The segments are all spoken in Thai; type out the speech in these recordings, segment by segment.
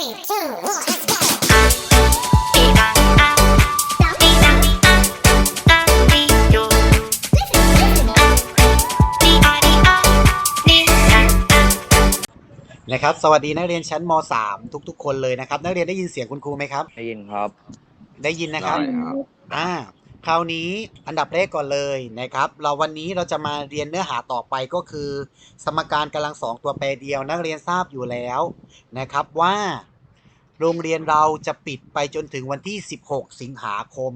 Three, two, one, let's go. นะครับ สวัสดีนักเรียนชั้นม .3 ทุก ๆ คนเลยนะครับ นักเรียนได้ยินเสียงคุณครูไหมครับ ได้ยินครับ ได้ยินนะครับ ได้ครับ อ่า คราวนี้อันดับแรกก่อนเลยนะครับ เราวันนี้เราจะมาเรียนเนื้อหาต่อไปก็คือ สมการกำลังสองตัวแปรเดียว นักเรียนทราบอยู่แล้วนะครับว่า โรงเรียนเราจะปิดไปจนถึงวันที่ 16 สิงหาคม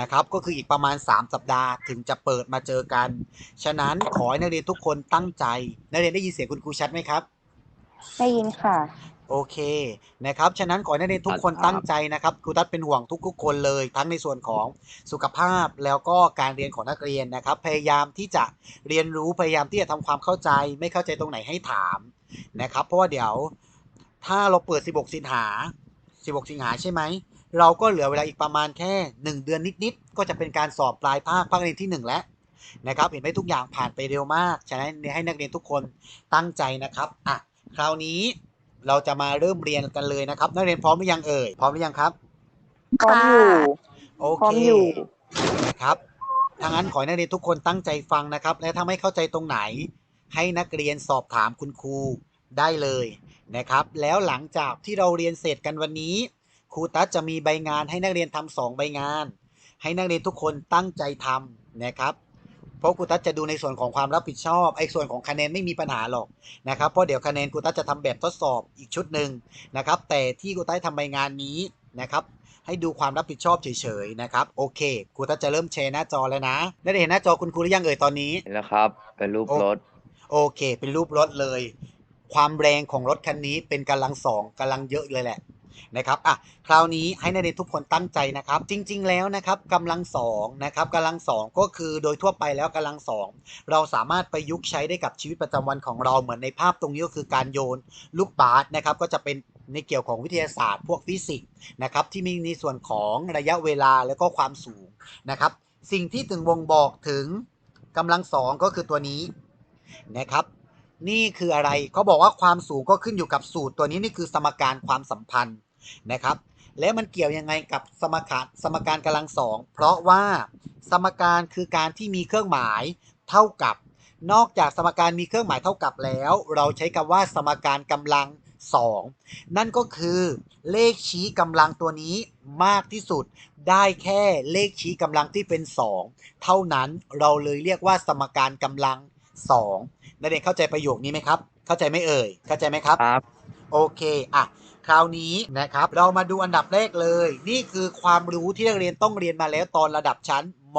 นะครับ ก็คืออีกประมาณ 3 สัปดาห์ถึงจะเปิดมาเจอกัน ฉะนั้นขอให้นักเรียนทุกคนตั้งใจ นักเรียนได้ยินเสียงคุณครูชัดไหมครับ ได้ยินค่ะ โอเคนะครับ ฉะนั้นขอให้นักเรียนทุกคนครับตั้งใจนะครับ ครูตัดเป็นห่วงทุกๆคนเลย ทั้งในส่วนของสุขภาพแล้วก็การเรียนของนักเรียนนะครับ พยายามที่จะเรียนรู้ พยายามที่จะทำความเข้าใจ ไม่เข้าใจตรงไหนให้ถามนะครับ เพราะว่าเดี๋ยว ถ้าเราเปิด 16 สิงหา 16 สิงหาใช่ไหม เราก็เหลือเวลาอีกประมาณแค่ 1 เดือนนิดๆ ก็จะเป็นการสอบปลายภาคภาคเรียนที่ 1 แล้วนะครับ เห็นไหมทุกอย่างผ่านไปเร็วมาก ฉะนั้นให้นักเรียนทุกคนตั้งใจนะครับอะคราวนี้เราจะมาเริ่มเรียนกันเลยนะครับ นักเรียนพร้อมหรือยังเอ่ย พร้อมหรือยังครับ พร้อมอยู่โอพร้เคอมอยู่นะครับถ้างั้นขอให้นักเรียนทุกคนตั้งใจฟังนะครับ และถ้าไม่เข้าใจตรงไหน ให้นักเรียนสอบถามคุณครูได้เลย นะครับ แล้วหลังจากที่เราเรียนเสร็จกันวันนี้ครูตั๊ดจะมีใบงานให้นักเรียนทำสองใบงาน ให้นักเรียนทุกคนตั้งใจทำนะครับเพราะครูตั๊ดจะดูในส่วนของความรับผิดชอบไอ้ส่วนของคะแนนไม่มีปัญหาหรอกนะครับเพราะเดี๋ยวคะแนนครูตั๊ดจะทำแบบทดสอบอีกชุดหนึ่งนะครับ แต่ที่ครูตั๊ดทำใบงานนี้นะครับ ให้ดูความรับผิดชอบเฉยๆนะครับ โอเคครูตั๊ดจะเริ่มแชร์หน้าจอแล้วนะได้เห็นหน้าจอคุณครูหรือยังเอ่ยตอนนี้เห็นแล้วครับ เป็นรูปโอ้รถ โอเค เป็นรูปรถเลย ความแรงของรถคันนี้เป็นกำลังสองกำลังเยอะเลยแหละนะครับอะคราวนี้ให้นักเรียนทุกคนตั้งใจนะครับ จริง ๆ แล้วนะครับกำลังสองนะครับกำลังสองก็คือโดยทั่วไปแล้วกำลังสองเราสามารถประยุกต์ใช้ได้กับชีวิตประจำวันของเราเหมือนในภาพตรงนี้ก็คือการโยนลูกบาสนะครับก็จะเป็นในเกี่ยวของวิทยาศาสตร์ พวกฟิสิกส์นะครับที่มีในส่วนของระยะเวลาแล้วก็ความสูงนะครับ สิ่งที่ถึงวงบอกถึงกำลังสองก็คือตัวนี้นะครับ นี่คืออะไรเขาบอกว่าความสูงก็ขึ้นอยู่กับสูตรตัวนี้นี่คือสมการความสัมพันธ์นะครับ แล้วมันเกี่ยวยังไงกับสมการสมการกำลังสองเพราะว่าสมการคือการที่มีเครื่องหมายเท่ากับ นอกจากสมการมีเครื่องหมายเท่ากับแล้ว เราใช้คำว่าสมการกำลังสองนั่นก็คือเลขชี้กำลังตัวนี้มากที่สุด ได้แค่เลขชี้กำลังที่เป็น 2 เท่านั้นเราเลยเรียกว่าสมการกำลัง 2นักเรียนเข้าใจประโยคนี้ไหมครับ เข้าใจไหมเอ่ย เข้าใจไหมครับ ครับ โอเค อะ คราวนี้นะครับ เรามาดูอันดับแรกเลย นี่คือความรู้ที่นักเรียนต้องเรียนมาแล้วตอนระดับชั้นม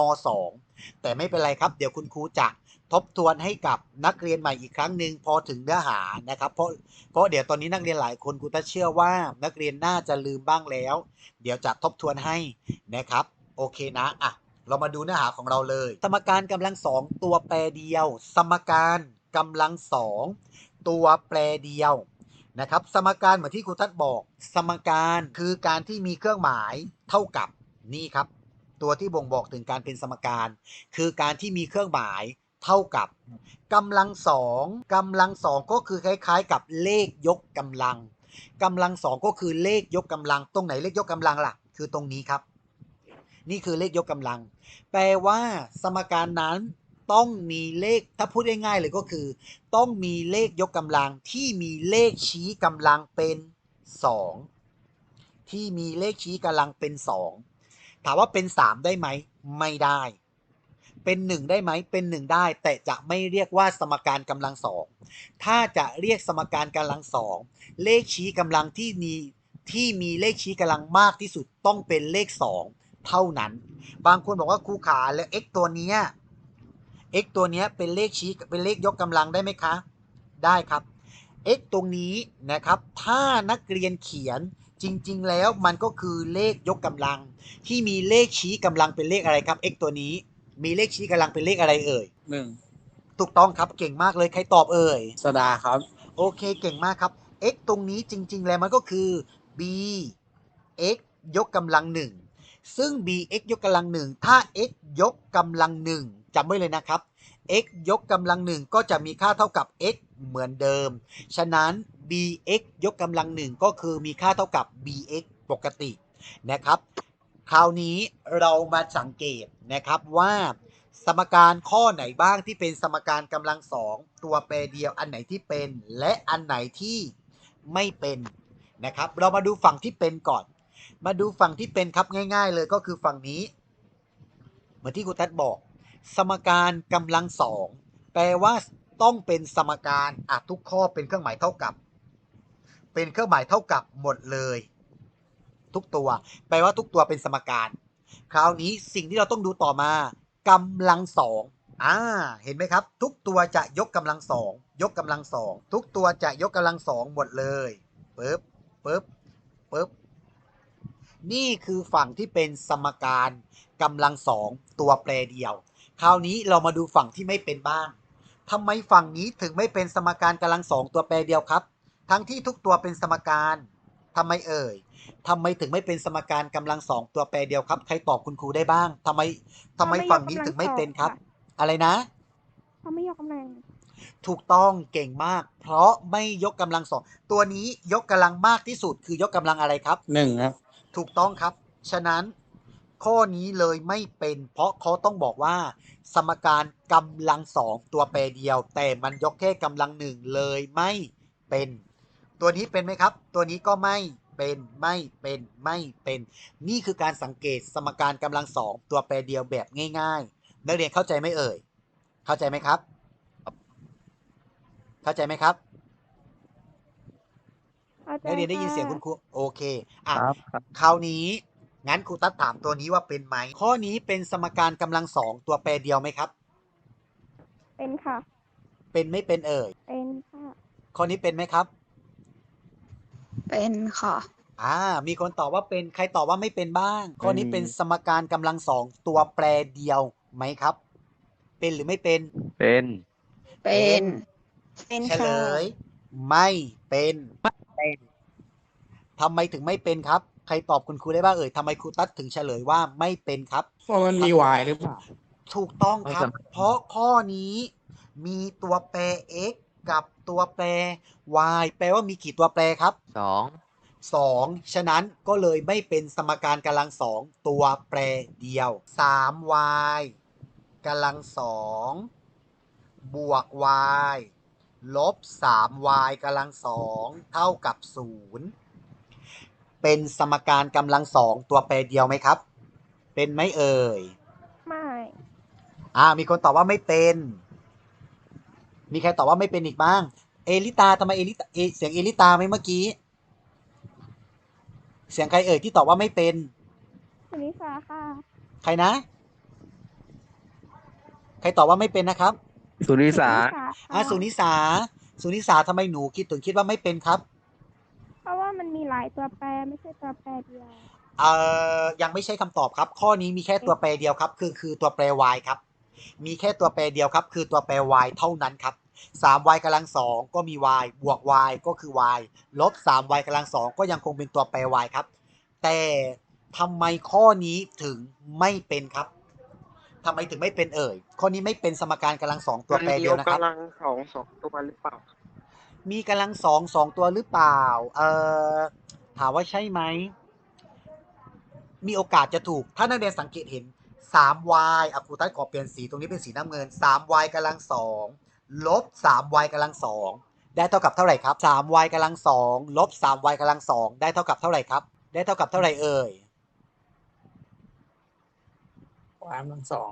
.2 แต่ไม่เป็นไรครับ เดี๋ยวคุณครูจะทบทวนให้กับนักเรียนใหม่อีกครั้งหนึ่งพอถึงเนื้อหานะครับ เพราะเพราะเดี๋ยวตอนนี้นักเรียนหลายคนครูตัดเชื่อว่านักเรียนน่าจะลืมบ้างแล้ว เดี๋ยวจะทบทวนให้นะครับ โอเคนะอะ เรามาดูเนื้อหาของเราเลย สมการกำลังสองตัวแปรเดียว สมการกำลังสองตัวแปรเดียวนะครับ สมการเหมือนที่ครูทัศน์บอก สมการคือการที่มีเครื่องหมายเท่ากับนี่ครับ ตัวที่บ่งบอกถึงการเป็นสมการ คือการที่มีเครื่องหมายเท่ากับกำลังสองกำลังสองก็คือคล้ายๆ กับเลขยกกำลังกำลังสองก็คือเลขยกกำลัง ตรงไหนเลขยกกำลังล่ะ คือตรงนี้ครับ นี่คือเลขยกกำลัง แปลว่าสมการนั้นต้องมีเลขถ้าพูดง่ายๆเลยก็คือ ต้องมีเลขยกกำลังที่มีเลขชี้กำลังเป็น 2 ที่มีเลขชี้กำลังเป็น 2 ถามว่าเป็น 3 ได้ไหม ไม่ได้ เป็น 1 ได้ไหม เป็น 1 ได้ แต่จะไม่เรียกว่าสมการกำลังสองถ้าจะเรียกสมการกำลังสองเลขชี้กำลังที่มีที่มีเลขชี้กำลังมากที่สุดต้องเป็นเลข 2 เท่านั้น บางคนบอกว่าครูขาแล้ว x ตัวเนี้ย x ตัวเนี้ยเป็นเลขชี้เป็นเลขยกกำลังได้ไหมคะ ได้ครับ x ตรงนี้นะครับ ถ้านักเรียนเขียนจริง ๆ แล้วมันก็คือเลขยกกำลัง ที่มีเลขชี้กำลังเป็นเลขอะไรครับ x ตัวนี้ มีเลขชี้กำลังเป็นเลขอะไรเอ่ยหนึ่งถูกต้องครับเก่งมากเลยใครตอบเอ่ยสดาครับ โอเคเก่งมากครับ x ตรงนี้จริง ๆ แล้วมันก็คือ b x ยกกำลังหนึ่ง ซึ่ง b x ยกกำลังหนึ่งถ้า x ยกกำลังหนึ่งจำไว้เลยนะครับ x ยกกำลังหนึ่งก็จะมีค่าเท่ากับ x เหมือนเดิม ฉะนั้น bx ยกกำลังหนึ่งก็คือมีค่าเท่ากับ bx ปกตินะครับ คราวนี้เรามาสังเกตนะครับว่าสมการข้อไหนบ้างที่เป็นสมการกำลังสองตัวแปรเดียวอันไหนที่เป็น และอันไหนที่ไม่เป็นนะครับ เรามาดูฝั่งที่เป็นก่อน มาดูฝั่งที่เป็นครับง่าย ๆ เลยก็คือฝั่งนี้ เหมือนที่ครูทัศน์บอก สมการกำลังสองแปลว่าต้องเป็นสมการอะทุกข้อเป็นเครื่องหมายเท่ากับ เป็นเครื่องหมายเท่ากับหมดเลย ทุกตัว แปลว่าทุกตัวเป็นสมการ คราวนี้สิ่งที่เราต้องดูต่อมากำลังสองอ่าเห็นไหมครับ ทุกตัวจะยกกำลังสองยกกำลังสองทุกตัวจะยกกำลังสองหมดเลยปึ๊บปึ๊บปึ๊บ นี่คือฝั่งที่เป็นสมการกำลังสองตัวแปรเดียว คราวนี้เรามาดูฝั่งที่ไม่เป็นบ้างทำไมฝั่งนี้ถึงไม่เป็นสมการกำลังสองตัวแปรเดียวครับ ทั้งที่ทุกตัวเป็นสมการทำไมเอ่ยทำไมถึงไม่เป็นสมการกำลังสองตัวแปรเดียวครับ ใครตอบคุณครูได้บ้างทำไมทำไมฝั่งนี้ถึงไม่เป็นครับ อะไรนะเขาไม่ยกกำลัง ถูกต้องเก่งมาก เพราะไม่ยกกำลังสองตัวนี้ยกกำลังมากที่สุดคือยกกำลังอะไรครับหนึ่งครับ ถูกต้องครับ ฉะนั้นข้อนี้เลยไม่เป็น เพราะเขาต้องบอกว่า สมการกำลังสองตัวแปรเดียว แต่มันยกแค่กำลังหนึ่งเลยไม่เป็น ตัวนี้เป็นไหมครับ ตัวนี้ก็ไม่เป็นไม่เป็นไม่เป็น นี่คือการสังเกตสมการกำลังสองตัวแปรเดียวแบบง่าย ๆ นักเรียนเข้าใจไหมเอ่ย เข้าใจไหมครับ เข้าใจไหมครับ นักเรียนได้ยินเสียงคุณครูโอเคอะครับครับคราวนี้งั้นครูตัดถามตัวนี้ว่าเป็นไหม ข้อนี้เป็นสมการกำลังสองตัวแปรเดียวไหมครับ เป็นค่ะ เป็นไม่เป็นเอ่ย เป็นค่ะ ข้อนี้เป็นไหมครับ เป็นค่ะ อ่า มีคนตอบว่าเป็น ใครตอบว่าไม่เป็นบ้าง ข้อนี้เป็นสมการกำลังสองตัวแปรเดียวไหมครับ เป็นหรือไม่เป็น เป็น เป็น เป็นเฉค่ะลย ไม่เป็น ทำไมถึงไม่เป็นครับ ใครตอบคุณครูได้บ้างเอ่ยทำไมครูตัดถึงเฉลยว่าไม่เป็นครับ เพราะมันมี y หรือเปล่าถูกต้องครับไม่จำเพราะข้อนี้มีตัวแปร x กับตัวแปร y แปลว่ามีกี่ตัวแปรครับสอง2ฉะนั้นก็เลยไม่เป็นสมการกำลังสองตัวแปรเดียว 3y กำลังสองบวก y ลบ 3y กำลังสองเท่ากับ0 เป็นสมการกำลังสองตัวแปรเดียวไหมครับ เป็นไหมเอ่ย ไม่ อ่า มีคนตอบว่าไม่เป็น มีใครตอบว่าไม่เป็นอีกบ้าง เอลิตาทำไมเอลิตาเอเสียงเอลิตาไหมเมื่อกี้ เสียงใครเอ่ยที่ตอบว่าไม่เป็นสุนิสาค่ะ ใครนะ ใครตอบว่าไม่เป็นนะครับ สุริสาอ่าสุนิสา สุนิสาทำไมหนูคิดถึงคิดว่าไม่เป็นครับเพราะว่า มันมีหลายตัวแปรไม่ใช่ตัวแปรเดียว เอ่อยังไม่ใช่คำตอบครับ ข้อนี้มีแค่ตัวแปรเดียวครับ คือคือตัวแปร y ครับ มีแค่ตัวแปรเดียวครับ คือตัวแปร y เท่านั้นครับ 3y กำลังสองก็มี y บวก y ก็คือ y ลบ 3y กำลังสองก็ยังคงเป็นตัวแปร y ครับ แต่ทำไมข้อนี้ถึงไม่เป็นครับทำไมถึงไม่เป็นเอ่ย ข้อนี้ไม่เป็นสมการกำลังสองตัวแปรเดียวนะครับ กำลังสองสองตัวหรือเปล่า มีกำลังสองสองตัวหรือเปล่า เอ่อถามว่าใช่ไหม มีโอกาสจะถูก ถ้านักเรียนสังเกตเห็น 3y อะครูตัดขอเปลี่ยนสีตรงนี้เป็นสีน้ำเงิน 3y กำลังสองลบ 3y กำลังสองได้เท่ากับเท่าไหร่ครับ 3y กำลังสองลบ 3y กำลังสองได้เท่ากับเท่าไหร่ครับ ได้เท่ากับเท่าไหร่เอ่ย y กำลังสอง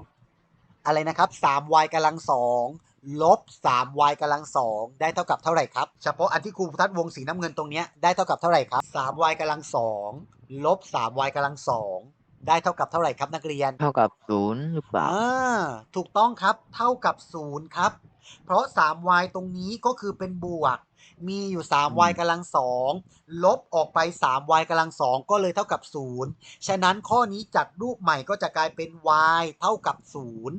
อะไรนะครับ 3y กำลังสอง ลบ 3y กำลังสองได้เท่ากับเท่าไหร่ครับ เฉพาะอันที่ครูทัดวงสีน้ำเงินตรงเนี้ยได้เท่ากับเท่าไหร่ครับ 3y กำลังสองลบ 3y กำลังสองได้เท่ากับเท่าไหร่ครับนักเรียน เท่ากับศูนย์หรือเปล่าอ่าถูกต้องครับเท่ากับศูนย์ครับ เพราะ 3y ตรงนี้ก็คือเป็นบวก มีอยู่ 3y กำลังสองลบออกไป 3y กำลังสองก็เลยเท่ากับศูนย์ฉะนั้นข้อนี้จัดรูปใหม่ก็จะกลายเป็น y เท่ากับศูนย์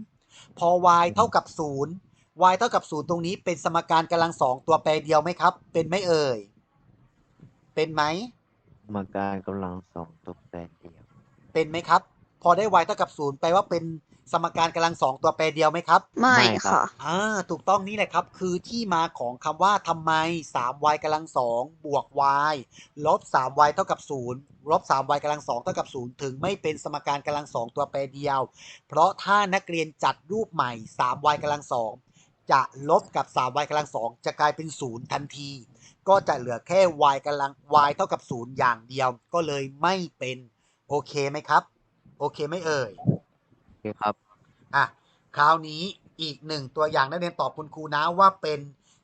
พอ y เท่ากับศูนย์ y เท่ากับศูนย์ตรงนี้เป็นสมการกำลังสองตัวแปรเดียวไหมครับ เป็นไหมเอ่ย เป็นไหมสมการกำลังสองตัวแปรเดียว เป็นไหมครับ พอได้ y เท่ากับศูนย์แปลว่าเป็นสมการกำลังสองตัวแปรเดียวไหมครับ ไม่ไม่ครับค่ะอ่าถูกต้องนี่แหละครับ คือที่มาของคำว่าทำไม 3y กำลังสองบวก y ลบ 3y เท่ากับ0ลบ 3y กำลังสองเท่ากับ0ถึงไม่เป็นสมการกำลังสองตัวแปรเดียว เพราะถ้านักเรียนจัดรูปใหม่ 3y กำลังสอง จะลบกับ 3y กำลังสองจะกลายเป็น 0 ทันที ก็จะเหลือแค่ y กำลัง y เท่ากับ 0 อย่างเดียว ก็เลยไม่เป็น โอเคไหมครับ โอเคไหมเอ่ย โอเคครับ อะ คราวนี้อีกหนึ่งตัวอย่างนักเรียนตอบคุณครูนะว่าเป็น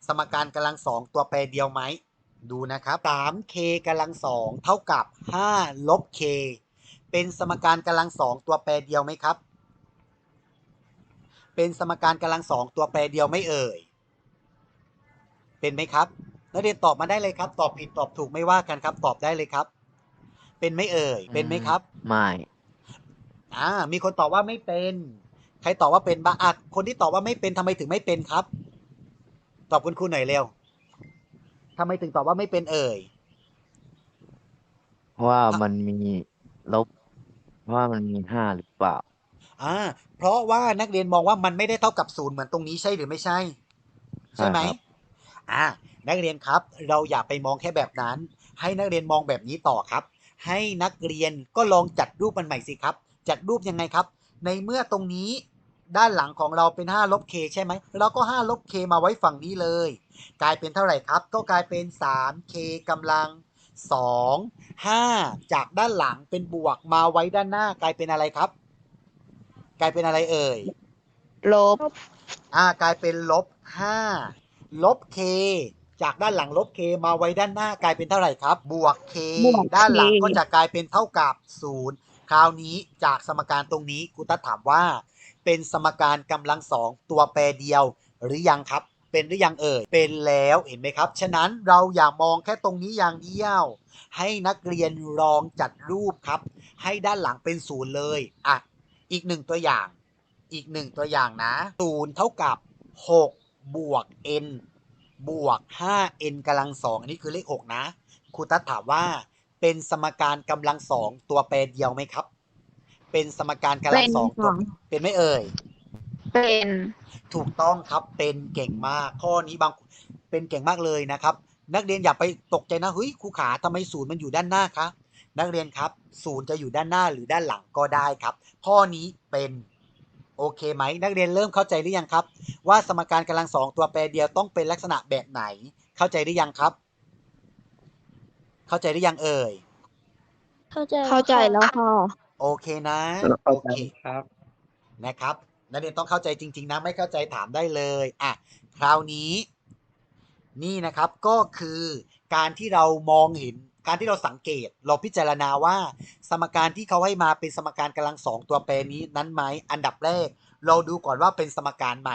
สมการกำลังสองตัวแปรเดียวไหม ดูนะครับ 3k กำลังสองเท่ากับ 5 ลบ k เป็นสมการกำลังสองตัวแปรเดียวไหมครับ เป็นสมการกำลังสองตัวแปรเดียวไม่เอ่ย เป็นไหมครับ นักเรียนตอบมาได้เลยครับ ตอบผิดตอบถูกไม่ว่ากันครับ ตอบได้เลยครับ เป็นไหม่เอ่ย เป็นไหมครับ ไม่อ่ามีคนตอบว่าไม่เป็น ใครตอบว่าเป็นบ้างอะคนที่ตอบว่าไม่เป็นทำไมถึงไม่เป็นครับ ตอบคุณครูหน่อยเร็วทำไมถึงตอบว่าไม่เป็นเอ่ยเพราะว่ามันมีลบเพราะว่ามันมีห้าหรือเปล่า อ่าเพราะว่านักเรียนมองว่ามันไม่ได้เท่ากับศูนย์เหมือนตรงนี้ใช่หรือไม่ใช่ ใช่ไหมใช่ครับอ่า นักเรียนครับ เราอย่าไปมองแค่แบบนั้น ให้นักเรียนมองแบบนี้ต่อครับ ให้นักเรียนก็ลองจัดรูปมันใหม่สิครับ จัดรูปยังไงครับ ในเมื่อตรงนี้ด้านหลังของเราเป็น5ลบ k ใช่ไหมเราก็5ลบ k มาไว้ฝั่งนี้เลย กลายเป็นเท่าไหร่ครับ ก็กลายเป็น 3k กำลัง 2 5 จากด้านหลังเป็นบวกมาไว้ด้านหน้ากลายเป็นอะไรครับ กลายเป็นอะไรเอ่ย ลบ อ่ากลายเป็นลบห้าลบ k จากด้านหลังลบ k มาไว้ด้านหน้ากลายเป็นเท่าไหร่ครับ บวก k บวกด้านหลัง k ก็จะกลายเป็นเท่ากับศูนย์คราวนี้จากสมการตรงนี้ครูตัดถามว่า เป็นสมการกำลังสองตัวแปรเดียวหรือยังครับ เป็นหรือยังเอ่ย เป็นแล้วเห็นไหมครับ ฉะนั้นเราอย่ามองแค่ตรงนี้อย่างเดียว ให้นักเรียนลองจัดรูปครับ ให้ด้านหลังเป็นศูนย์เลยอะ อีกหนึ่งตัวอย่าง อีกหนึ่งตัวอย่างนะศูนย์เท่ากับ6บวก n บวก 5n กำลังสองอันนี้คือเลข 6 นะ ครูตัดถามว่าเป็นสมการกำลังสองตัวแปรเดียวไหมครับ เป็นสมการกำลังสองตัวเป็นค่ะเป็นไหม่เอ่ย เป็นถูกต้องครับเป็นเก่งมากข้อนี้บางเป็นเก่งมากเลยนะครับ นักเรียนอย่าไปตกใจนะเฮ้ยครูขาทำไมศูนย์มันอยู่ด้านหน้าคะ นักเรียนครับ ศูนย์จะอยู่ด้านหน้าหรือด้านหลังก็ได้ครับ ข้อนี้เป็นโอเคไหมนักเรียนเริ่มเข้าใจหรือยังครับ ว่าสมการกำลังสองตัวแปรเดียวต้องเป็นลักษณะแบบไหน เข้าใจหรือยังครับ เข้าใจหรือยังเอ่ยเข้าใจเข้าใจแล้วค่ะโอเคนะเข้าโอใจเคครับนะครับนักเรียนต้องเข้าใจจริง ๆ นะ ไม่เข้าใจถามได้เลยอะคราวนี้ นี่นะครับก็คือการที่เรามองเห็น การที่เราสังเกตเราพิจารณาว่า สมการที่เขาให้มาเป็นสมการกำลังสองตัวแปรนี้นั้นไหมอันดับแรก เราดูก่อนว่าเป็นสมการไหม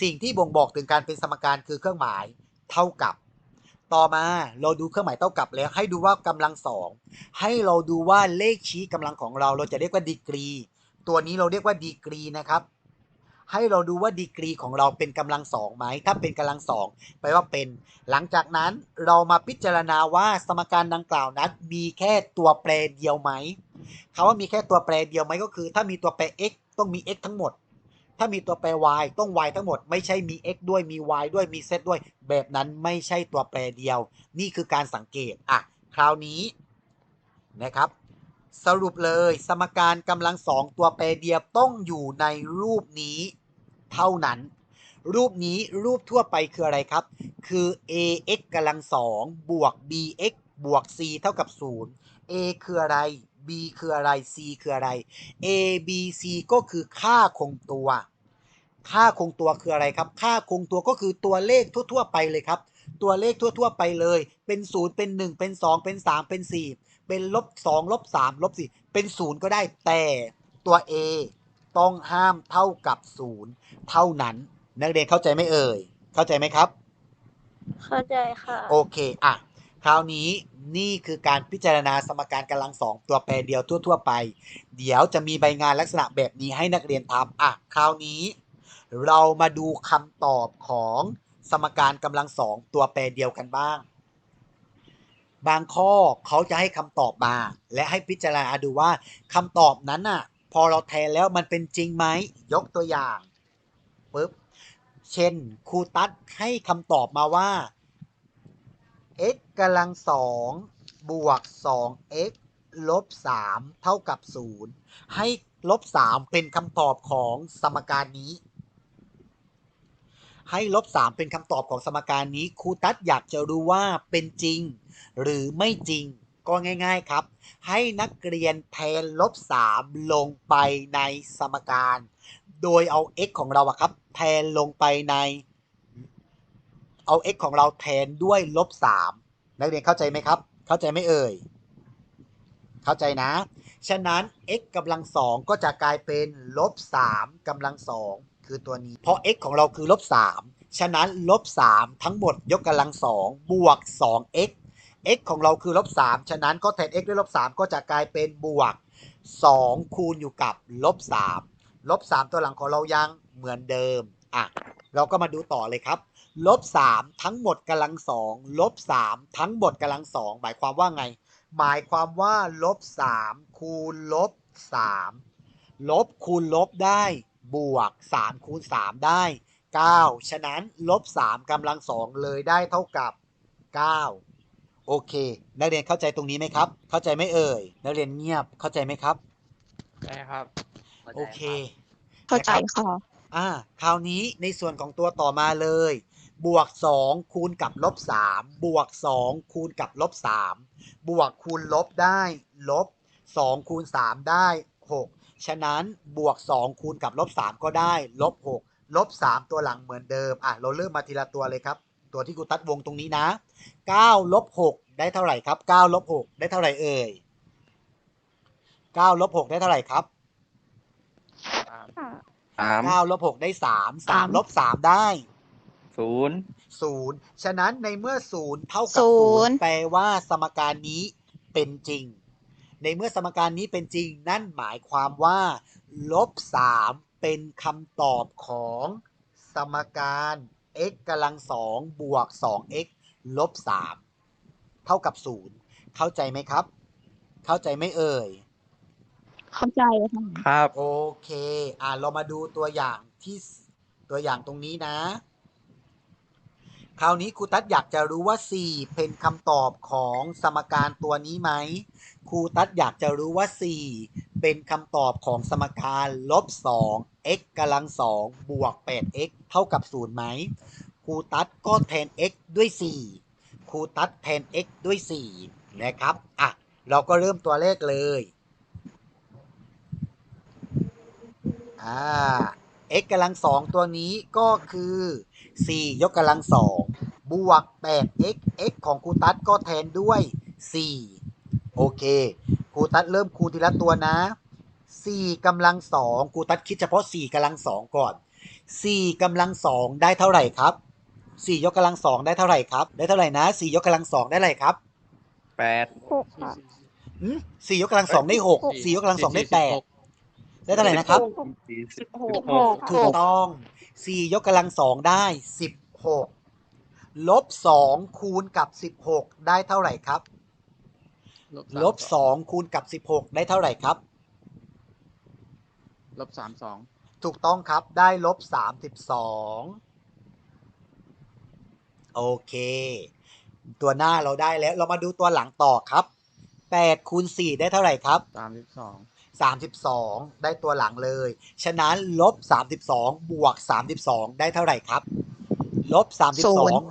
สิ่งที่บ่งบอกถึงการเป็นสมการคือเครื่องหมายเท่ากับ ต่อมาเราดูเครื่องหมายเท่ากับแล้ว ให้ดูว่ากำลังสองให้เราดูว่าเลขชี้กำลังของเรา เราจะเรียกว่าดีกรี ตัวนี้เราเรียกว่าดีกรีนะครับ ให้เราดูว่าดีกรีของเราเป็นกำลังสองไหมถ้าเป็นกำลังสองแปลว่าเป็น หลังจากนั้นเรามาพิจารณาว่าสมการดังกล่าวนั้นมีแค่ตัวแปรเดียวไหมคำว่ามีแค่ตัวแปรเดียวไหมก็คือ ถ้ามีตัวแปร x ต้องมี x ทั้งหมด ถ้ามีตัวแปร y ต้อง y ทั้งหมด ไม่ใช่มี x ด้วยมี y ด้วยมี z ด้วย แบบนั้นไม่ใช่ตัวแปรเดียว นี่คือการสังเกตอะคราวนี้นะครับสรุปเลยสมการกำลังสองตัวแปรเดียวต้องอยู่ในรูปนี้ เท่านั้น รูปนี้รูปทั่วไปคืออะไรครับ คือ ax กำลังสองบวก bx บวก c เท่ากับ 0 a คืออะไร b คืออะไร c คืออะไร a b c ก็คือค่าคงตัว ค่าคงตัวคืออะไรครับ ค่าคงตัวก็คือตัวเลขทั่ว ๆ ไปเลยครับ ตัวเลขทั่ว ๆ ไปเลย เป็น 0 เป็น 1 เป็น 2 เป็น 3 เป็น 4 เป็นลบ2ลบ3ลบ4เป็น 0 ก็ได้แต่ตัว a ต้องห้ามเท่ากับ0เท่านั้น นักเรียนเข้าใจไหมเอ่ย เข้าใจไหมครับ เข้าใจค่ะ โอเคอะคราวนี้นี่คือการพิจารณาสมการกำลังสองตัวแปรเดียวทั่ว ๆ ไป เดี๋ยวจะมีใบงานลักษณะแบบนี้ให้นักเรียนทำอะคราวนี้ เรามาดูคำตอบของสมการกำลังสองตัวแปรเดียวกันบ้าง บางข้อเขาจะให้คำตอบมา และให้พิจารณาดูว่าคำตอบนั้นน่ะ พอเราแทนแล้วมันเป็นจริงไหมยกตัวอย่างปุ๊บเช่นครูตัดให้คำตอบมาว่า x กำลังสองบวก 2x ลบ 3 เท่ากับ 0 ให้ลบ 3 เป็นคำตอบของสมการนี้ ให้ลบ 3 เป็นคำตอบของสมการนี้ครูตัดอยากจะรู้ว่าเป็นจริง หรือไม่จริง ก็ง่าย ๆครับ ให้นักเรียนแทนลบ 3 ลงไปในสมการ โดยเอา x ของเราอะครับ แทนลงไปใน เอา x ของเราแทนด้วยลบ 3 นักเรียนเข้าใจไหมครับ เข้าใจไหมเอ่ย เข้าใจนะ ฉะนั้น x กำลังสองก็จะกลายเป็นลบ3กำลังสองคือตัวนี้ เพราะ x ของเราคือลบ3ฉะนั้นลบ3ทั้งหมดยกกำลังสองบวก 2x x ของเราคือลบ3ฉะนั้นก็แทน x ด้วยลบ3ก็จะกลายเป็นบวก 2 คูณอยู่กับลบ3ลบ3ตัวหลังของเรายังเหมือนเดิมอะเราก็มาดูต่อเลยครับลบ3ทั้งหมดกำลังสองลบ3ทั้งหมดกำลังสองหมายความว่าไง หมายความว่าลบ3คูณลบ3ลบคูณลบได้บวก 3 คูณ 3 ได้ 9 ฉะนั้นลบ3กำลังสองเลยได้เท่ากับ 9 โอเค นักเรียนเข้าใจตรงนี้ไหมครับ เข้าใจไหมเอ่ย นักเรียนเงียบ เข้าใจไหมครับได้ครับ โอเคเข้าใจค่ะ อ่า คราวนี้ในส่วนของตัวต่อมาเลย บวก 2 คูณกับลบ3บวก 2 คูณกับลบ3บวกคูณลบได้ลบ 2 คูณ 3 ได้ 6 ฉะนั้นบวก 2 คูณกับลบ 3 ก็ได้ลบ 6 ลบ 3 ตัวหลังเหมือนเดิม อะ เราเริ่มมาทีละตัวเลยครับ ตัวที่กูตัดวงตรงนี้นะ9ลบ6ได้เท่าไหร่ครับ9ลบ6ได้เท่าไหร่เอ่ย9ลบ6ได้เท่าไหร่ครับค่ะสาม9ลบ6ได้3สาม3ลบ3ได้ศูนย์ศูนย์ฉะนั้นในเมื่อศูนย์เท่ากับศูศูนนย์ย์แปลว่าสมการนี้เป็นจริง ในเมื่อสมการนี้เป็นจริง นั่นหมายความว่าลบสามเป็นคำตอบของสมการ x กำลังสองบวก 2x ลบสามเท่ากับศูนย์เข้าใจไหมครับ เข้าใจไหมเอ่ย เข้าใจค่ะ ครับ โอเค อ่าเรามาดูตัวอย่างที่สตัวอย่างตรงนี้นะ คราวนี้ครูตัดอยากจะรู้ว่า 4 เป็นคำตอบของสมการตัวนี้ไหมครูตัดอยากจะรู้ว่า 4 เป็นคำตอบของสมการลบ 2 x กำลัง 2 บวก 8x เท่ากับ 0 ไหมครูตัดก็แทน x ด้วย 4ครูตัดแทน x ด้วย 4 นะครับ อะ เราก็เริ่มตัวเลขเลย อ่า x กำลังสองตัวนี้ก็คือ 4 ยกกำลังสอง บวก 8x x ของครูตัดก็แทนด้วย 4 โอเคครูตัดเริ่มคูณทีละตัวนะ 4กำลังสองครูตัดคิดเฉพาะ 4กำลังสองก่อน 4กำลังสองได้เท่าไหร่ครับ 4 ยกกำลังสองได้เท่าไหร่ครับ ได้เท่าไหร่นะ 4 ยกกำลังสองได้เท่าไหร่ครับแปดหกค่ะอืมสี่ยกกำลังสองได้หกสี่ยกกำลังสองได้แปดได้เท่าไหร่นะครับสิบหกหกถูกต้องสี่ยกกำลังสองได้สิบหก ลบสองคูณกับสิบหกได้เท่าไหร่ครับ ลบสองคูณกับสิบหกได้เท่าไหร่ครับ ลบสามสอง ถูกต้องครับได้ลบสามสิบสองโอเค ตัวหน้าเราได้แล้วเรามาดูตัวหลังต่อครับแปดคูณสี่ได้เท่าไหร่ครับสามสิบสอง32ได้ตัวหลังเลย ฉะนั้นลบ32บวก32ได้เท่าไหร่ครับ ลบศูนย์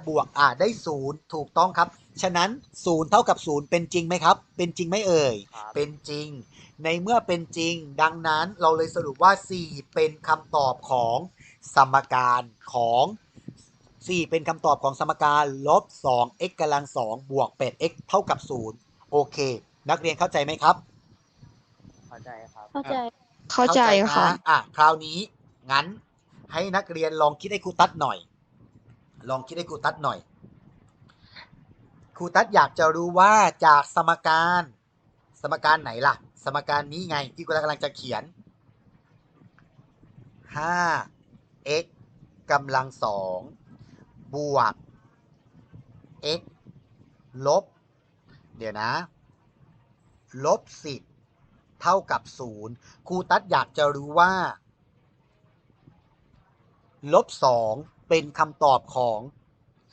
32บวกอ่าได้0ถูกต้องครับ ฉะนั้น0เท่ากับ0เป็นจริงไหมครับ เป็นจริงไหมเอ่ย เป็นจริง ในเมื่อเป็นจริง ดังนั้นเราเลยสรุปว่า 4 เป็นคำตอบของสมการของ 4 เป็นคำตอบของสมการลบ 2x กำลัง2บวก 8x เท่ากับ 0 โอเค นักเรียนเข้าใจไหมครับ เข้าใจครับ เข้าใจ เข้าใจค่ะนอะ คราวนี้งั้นให้นักเรียนลองคิดให้ครูตัดหน่อย ลองคิดให้ครูตัดหน่อยครูตัดอยากจะรู้ว่าจากสมการสมการไหนล่ะ สมการนี้ไงที่ครูตัดกำลังจะเขียน 5 x กำลังสองบวก x ลบ เดี๋ยวนะ ลบสิบเท่ากับศูนย์ครูตัดอยากจะรู้ว่า ลบสอง เป็นคำตอบของ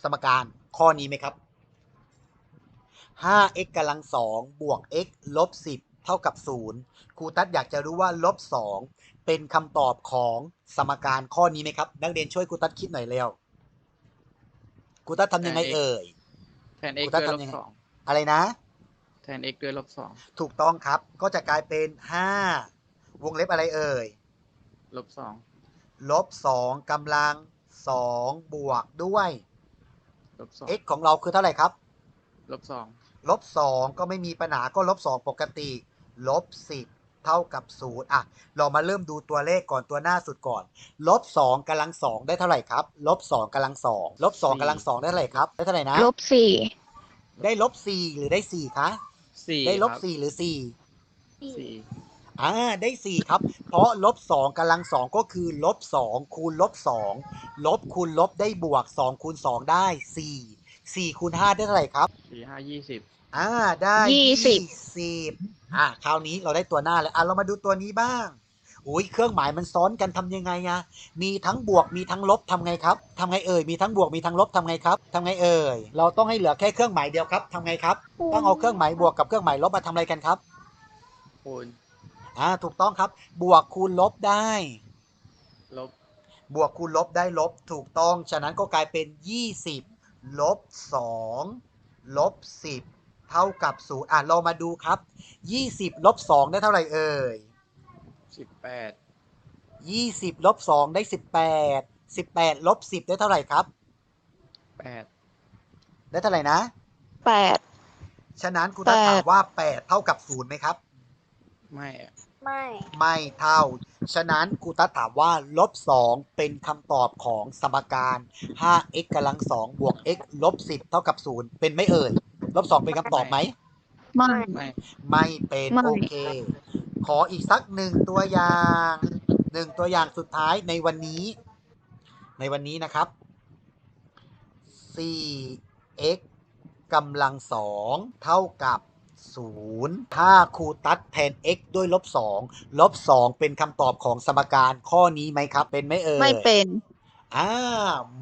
สมการข้อนี้ไหมครับ 5x กำลังสองบวก x ลบ 10 เท่ากับ 0 ครูตัดอยากจะรู้ว่าลบ 2 เป็นคำตอบของสมการข้อนี้ไหมครับ นักเรียนช่วยครูตัดคิดหน่อยเร็ว ครูตัดทำยังไงเอ่ย แทน x กูตั้ด้วยงลบทำยังไงสองอะไรนะ แทน x ด้วยลบสองถูกต้องครับ ก็จะกลายเป็น 5 วงเล็บอะไรเอ่ย ลบสองลบ2กำลัง 2 บวกด้วย ลบสอง x ของเราคือเท่าไหร่ครับ ลบสอง ลบสองก็ไม่มีปัญหาก็ลบสองปกติ ลบสิบเท่ากับศูนย์อะ เรามาเริ่มดูตัวเลขก่อนตัวหน้าสุดก่อน ลบสองกำลังสองได้เท่าไหร่ครับ ลบสองกำลังสองลบสองกำลังสองได้เท่าไหร่ครับ ได้เท่าไหร่นะ ลบสี่ได้ลบสี่หรือได้สี่คะ สี่ได้ลบ ครับสี่หรือสี่สี่ อ่าได้สี่ครับ เพราะลบสองกำลังสองก็คือลบสองคูณลบสองลบคูณลบได้บวกสองคูณสองได้สี่สี่คูณห้าได้เท่าไหร่ครับสี่ห้ายี่สิบอ่าได้ยี่สิบ สิบอ่าคราวนี้เราได้ตัวหน้าแล้วอะเรามาดูตัวนี้บ้างอุ้ยเครื่องหมายมันซ้อนกันทำยังไงอะมีทั้งบวกมีทั้งลบทำไงครับทำไงเอ่ยมีทั้งบวกมีทั้งลบทำไงครับทำไงเอ่ยเราต้องให้เหลือแค่เครื่องหมายเดียวครับทำไงครับ ต้องเอาเครื่องหมายบวกกับเครื่องหมายลบมาทำอะไรกันครับ คูณ อ่าถูกต้องครับ บวกคูณลบได้ ลบบวกคูณลบได้ลบถูกต้อง ฉะนั้นก็กลายเป็น 20 ลบ 2 ลบ 10 เท่ากับศูนย์อะเรามาดูครับ 20 ลบ 2 ได้เท่าไหร่เอ่ยสิบแปด20 ลบ 2 ได้ 18 18 ลบ 10 ได้เท่าไหร่ครับแปดได้เท่าไหร่นะ แปด ฉะนั้นครูตัดแปดถามว่า 8 เท่ากับ 0ไหมครับ ไม่อะ ไม่ ไม่เท่า ฉะนั้นครูตัดถามว่าลบ2เป็นคำตอบของสมการ 5x กำลัง2บวก x ลบ10 เท่ากับ0เป็นไหม่เอ่ย ลบ2เป็นคำตอบไหม ไม่ ไม่ไม่เป็นไม่ โอเค ขออีกสักหนึ่งตัวอย่างหนึ่งตัวอย่างสุดท้ายในวันนี้ ในวันนี้นะครับ 4x กำลังสองเท่ากับ 0ถ้าครูตัดแทน x ด้วยลบ2ลบ2เป็นคำตอบของสมการข้อนี้ไหมครับ เป็นไหมเอ่ยไม่เป็นอ่า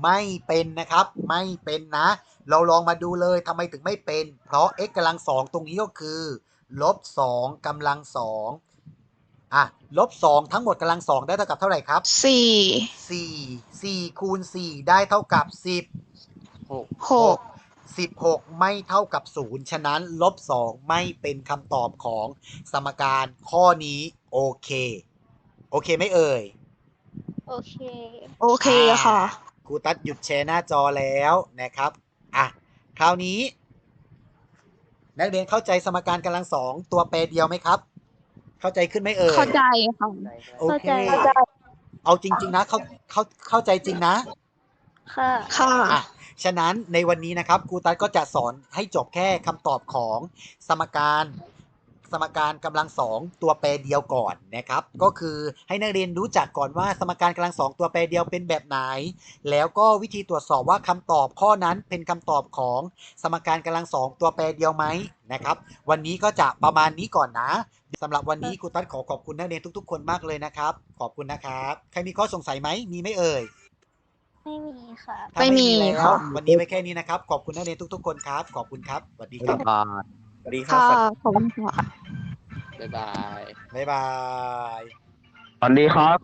ไม่เป็นนะครับ ไม่เป็นนะ เราลองมาดูเลยทำไมถึงไม่เป็น เพราะ x กำลังสองตรงนี้ก็คือลบสองกำลังสองอะลบสองทั้งหมดกำลังสองได้เท่ากับเท่าไหร่ครับสี่สี่สี่คูณสี่ได้เท่ากับสิบหกหก สิบหกไม่เท่ากับศูนย์ฉะนั้นลบสองไม่เป็นคำตอบของสมการข้อนี้ โอเค โอเคไหมเอ่ย โอเค โอเคค่ะ ครูตัดหยุดแชร์หน้าจอแล้วนะครับ อะ คราวนี้ นักเรียนเข้าใจสมการกำลังสองตัวแปรเดียวไหมครับ เข้าใจขึ้นไหมเอ่ย เข้าใจค่ะ โอเข้าเคใจเอาจริง ๆ นะ เข้าเข้าเข้าใจจริงนะ ค่ะ ค่ะอะ ฉะนั้นในวันนี้นะครับครูตัดก็จะสอนให้จบแค่คำตอบของสมการสมการกำลังสองตัวแปรเดียวก่อนนะครับ ก็คือให้นักเรียนรู้จักก่อนว่าสมการกำลังสองตัวแปรเดียวเป็นแบบไหน แล้วก็วิธีตรวจสอบว่าคำตอบข้อนั้นเป็นคำตอบของสมการกำลังสองตัวแปรเดียวไหมนะครับ วันนี้ก็จะประมาณนี้ก่อนนะสำหรับวันนี้ครูตัดขอขอบคุณนักเรียนทุก ๆ คนมากเลยนะครับ ขอบคุณนะครับ ใครมีข้อสงสัยไหมมีไหมเอ่ย ไม่มีค่ะ ถ้าไม่มีแล้วค่ะวันนี้ไว้แค่นี้นะครับ ขอบคุณนักเรียนทุก ๆ คนครับ ขอบคุณครับสวัสดีครับบาทสวัสดีครับค่ะขอบคุณค่ะ บ๊ายบาย บ๊ายบายสวัสดีครับ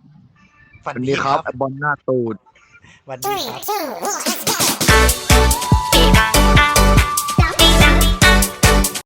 ฝัสนวัสดีดีคครัรับบบอลหน้าตูดวันดี Three, ครับ two, one, let's go.